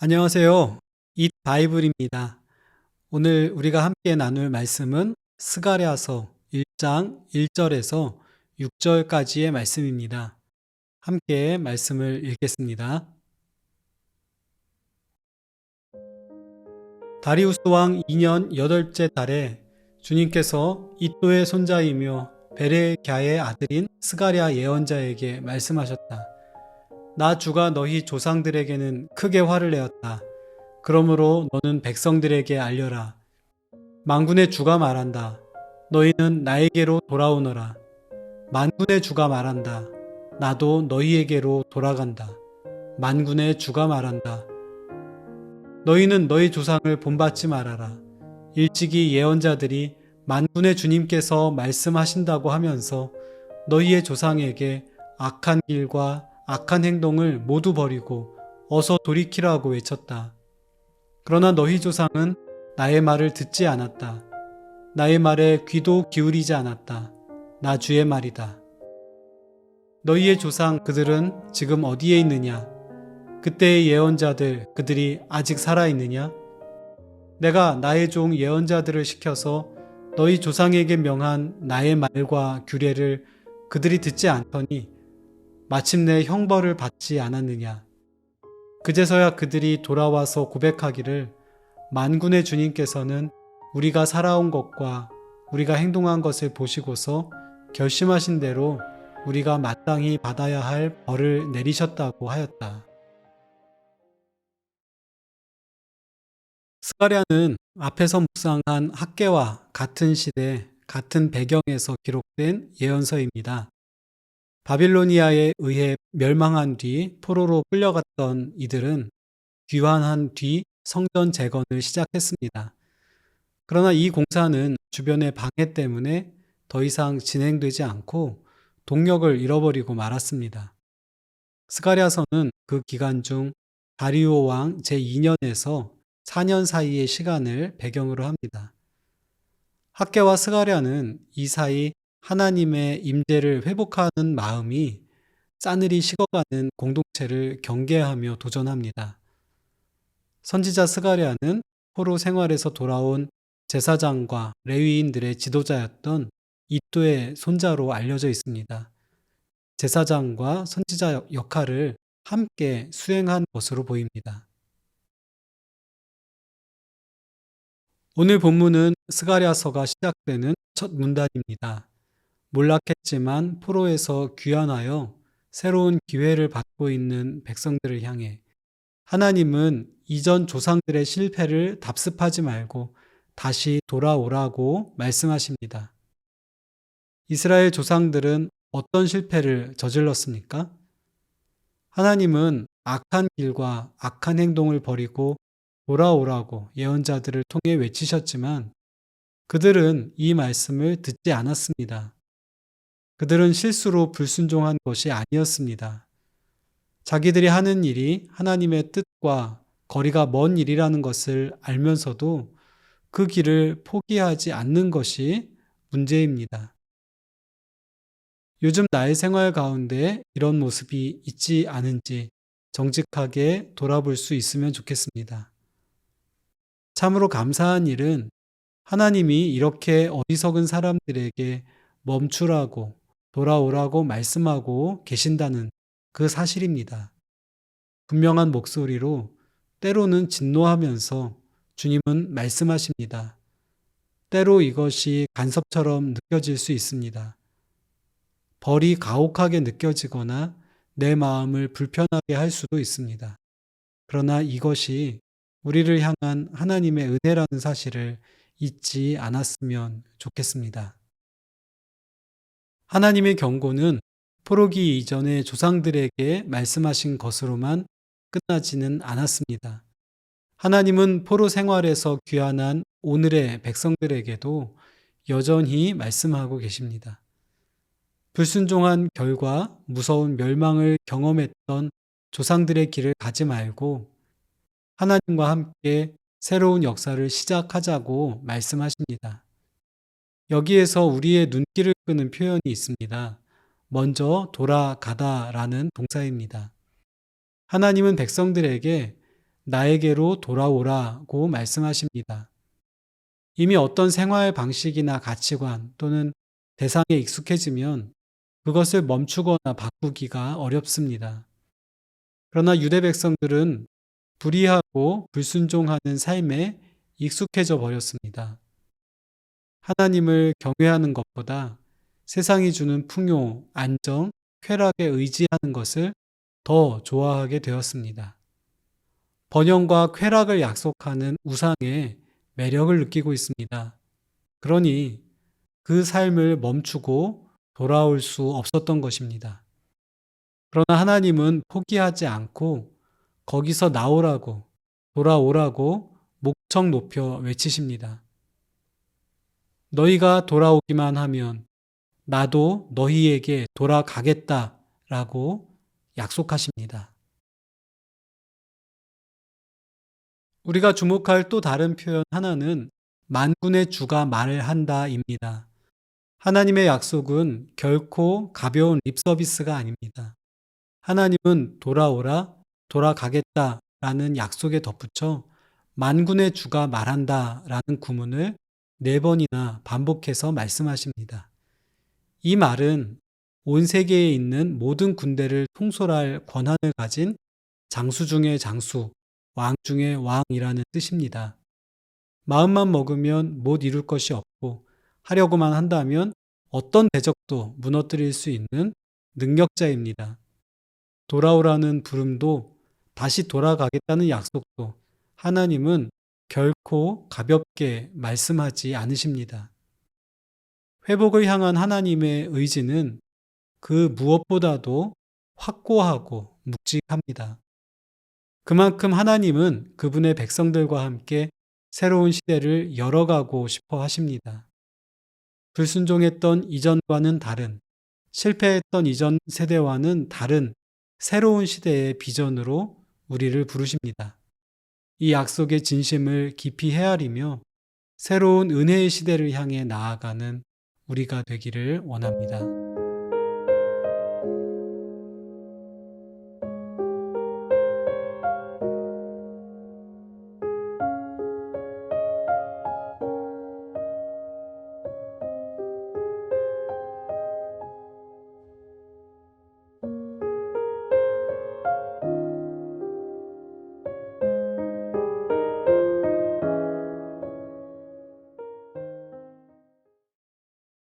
안녕하세요. 잇 바이블입니다. 오늘 우리가 함께 나눌 말씀은 스가랴서 1장 1절에서 6절까지의 말씀입니다. 함께 말씀을 읽겠습니다. 다리우스 왕 2년 여덟째 달에 주님께서 이또의 손자이며 베레갸의 아들인 스가랴 예언자에게 말씀하셨다. 나 주가 너희 조상들에게는 크게 화를 내었다. 그러므로 너는 백성들에게 알려라. 만군의 주가 말한다. 너희는 나에게로 돌아오너라. 만군의 주가 말한다. 나도 너희에게로 돌아간다. 만군의 주가 말한다. 너희는 너희 조상을 본받지 말아라. 일찍이 예언자들이 만군의 주님께서 말씀하신다고 하면서 너희의 조상에게 악한 길과 악한 행동을 모두 버리고 어서 돌이키라고 외쳤다. 그러나 너희 조상은 나의 말을 듣지 않았다. 나의 말에 귀도 기울이지 않았다. 나 주의 말이다. 너희의 조상 그들은 지금 어디에 있느냐? 그때의 예언자들 그들이 아직 살아있느냐? 내가 나의 종 예언자들을 시켜서 너희 조상에게 명한 나의 말과 규례를 그들이 듣지 않더니 마침내 형벌을 받지 않았느냐. 그제서야 그들이 돌아와서 고백하기를 만군의 주님께서는 우리가 살아온 것과 우리가 행동한 것을 보시고서 결심하신 대로 우리가 마땅히 받아야 할 벌을 내리셨다고 하였다. 스가랴는 앞에서 묵상한 학계와 같은 시대, 같은 배경에서 기록된 예언서입니다. 바빌로니아에 의해 멸망한 뒤 포로로 끌려갔던 이들은 귀환한 뒤 성전 재건을 시작했습니다. 그러나 이 공사는 주변의 방해 때문에 더 이상 진행되지 않고 동력을 잃어버리고 말았습니다. 스가랴서는 그 기간 중 다리오 왕 제2년에서 4년 사이의 시간을 배경으로 합니다. 학계와 스가랴는 이 사이 하나님의 임재를 회복하는 마음이 싸늘히 식어가는 공동체를 경계하며 도전합니다. 선지자 스가랴는 포로 생활에서 돌아온 제사장과 레위인들의 지도자였던 이또의 손자로 알려져 있습니다. 제사장과 선지자 역할을 함께 수행한 것으로 보입니다. 오늘 본문은 스가랴서가 시작되는 첫 문단입니다. 몰락했지만 포로에서 귀환하여 새로운 기회를 받고 있는 백성들을 향해 하나님은 이전 조상들의 실패를 답습하지 말고 다시 돌아오라고 말씀하십니다. 이스라엘 조상들은 어떤 실패를 저질렀습니까? 하나님은 악한 길과 악한 행동을 버리고 돌아오라고 예언자들을 통해 외치셨지만 그들은 이 말씀을 듣지 않았습니다. 그들은 실수로 불순종한 것이 아니었습니다. 자기들이 하는 일이 하나님의 뜻과 거리가 먼 일이라는 것을 알면서도 그 길을 포기하지 않는 것이 문제입니다. 요즘 나의 생활 가운데 이런 모습이 있지 않은지 정직하게 돌아볼 수 있으면 좋겠습니다. 참으로 감사한 일은 하나님이 이렇게 어리석은 사람들에게 멈추라고 돌아오라고 말씀하고 계신다는 그 사실입니다. 분명한 목소리로 때로는 진노하면서 주님은 말씀하십니다. 때로 이것이 간섭처럼 느껴질 수 있습니다. 벌이 가혹하게 느껴지거나 내 마음을 불편하게 할 수도 있습니다. 그러나 이것이 우리를 향한 하나님의 은혜라는 사실을 잊지 않았으면 좋겠습니다. 하나님의 경고는 포로기 이전의 조상들에게 말씀하신 것으로만 끝나지는 않았습니다. 하나님은 포로 생활에서 귀환한 오늘의 백성들에게도 여전히 말씀하고 계십니다. 불순종한 결과 무서운 멸망을 경험했던 조상들의 길을 가지 말고 하나님과 함께 새로운 역사를 시작하자고 말씀하십니다. 여기에서 우리의 눈길을 끄는 표현이 있습니다. 먼저 돌아가다 라는 동사입니다. 하나님은 백성들에게 나에게로 돌아오라고 말씀하십니다. 이미 어떤 생활 방식이나 가치관 또는 대상에 익숙해지면 그것을 멈추거나 바꾸기가 어렵습니다. 그러나 유대 백성들은 불의하고 불순종하는 삶에 익숙해져 버렸습니다. 하나님을 경외하는 것보다 세상이 주는 풍요, 안정, 쾌락에 의지하는 것을 더 좋아하게 되었습니다. 번영과 쾌락을 약속하는 우상에 매력을 느끼고 있습니다. 그러니 그 삶을 멈추고 돌아올 수 없었던 것입니다. 그러나 하나님은 포기하지 않고 거기서 나오라고, 돌아오라고 목청 높여 외치십니다. 너희가 돌아오기만 하면 나도 너희에게 돌아가겠다 라고 약속하십니다. 우리가 주목할 또 다른 표현 하나는 만군의 주가 말을 한다입니다. 하나님의 약속은 결코 가벼운 립서비스가 아닙니다. 하나님은 돌아오라, 돌아가겠다 라는 약속에 덧붙여 만군의 주가 말한다 라는 구문을 네 번이나 반복해서 말씀하십니다. 이 말은 온 세계에 있는 모든 군대를 통솔할 권한을 가진 장수 중의 장수, 왕 중의 왕이라는 뜻입니다. 마음만 먹으면 못 이룰 것이 없고 하려고만 한다면 어떤 대적도 무너뜨릴 수 있는 능력자입니다. 돌아오라는 부름도 다시 돌아가겠다는 약속도 하나님은 결코 가볍게 말씀하지 않으십니다. 회복을 향한 하나님의 의지는 그 무엇보다도 확고하고 묵직합니다. 그만큼 하나님은 그분의 백성들과 함께 새로운 시대를 열어가고 싶어 하십니다. 불순종했던 이전과는 다른, 실패했던 이전 세대와는 다른 새로운 시대의 비전으로 우리를 부르십니다. 이 약속의 진심을 깊이 헤아리며 새로운 은혜의 시대를 향해 나아가는 우리가 되기를 원합니다.